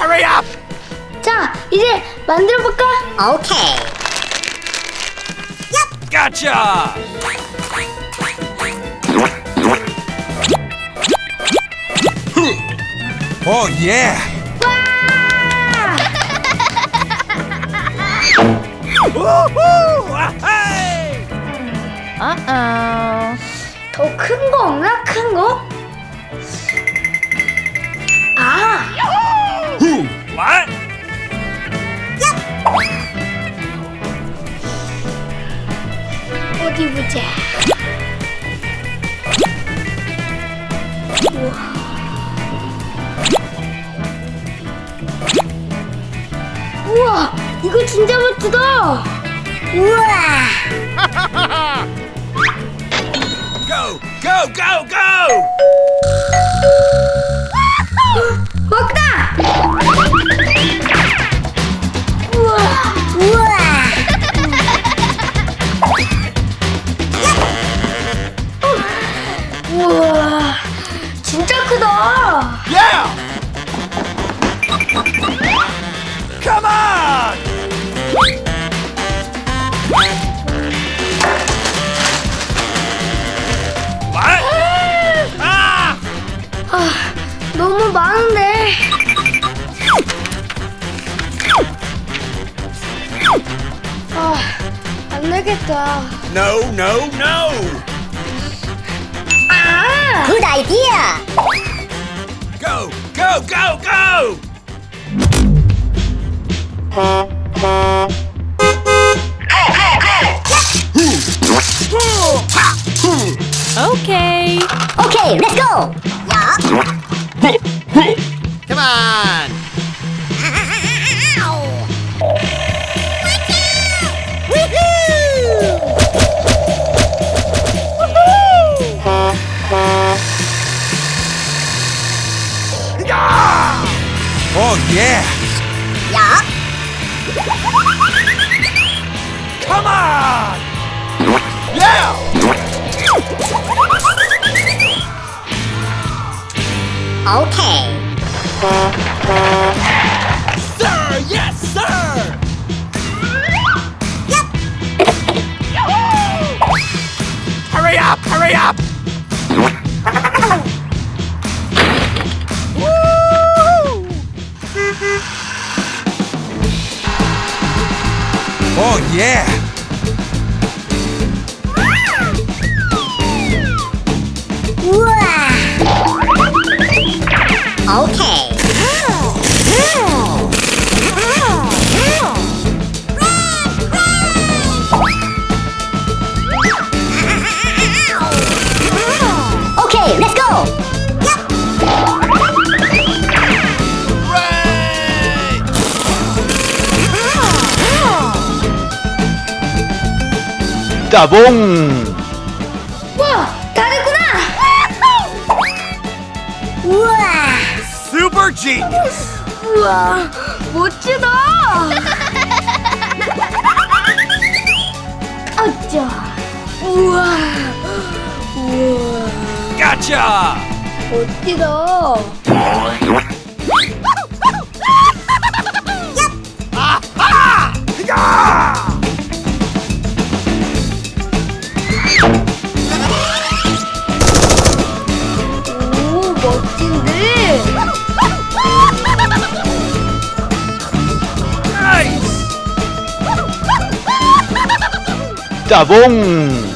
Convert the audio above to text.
Hurry up! 자, 이제 만들어 볼까? 오케이. Gotcha! Oh yeah! Woohoo! Hey! Uh-oh. 더큰 거 없나? 큰 거? 어디 보자. 우와. 우와, 이거 진짜 멋지다. 우와. Go! Go! Go! Go! 안 되겠다. No, no, no! 아! 굿 아이디어. Go! Go! Go! Go! Okay. 오케이, 렛츠 고. 야. Come on! Oh yeah! 야. Come on! Yeah! 오 Yeah! Wow. Okay. 따봉 와, 다 됐구나. 우와. Super genius! 우와, 멋지다. 아짜. 우와. 우와. Gotcha! 멋지다. Tabón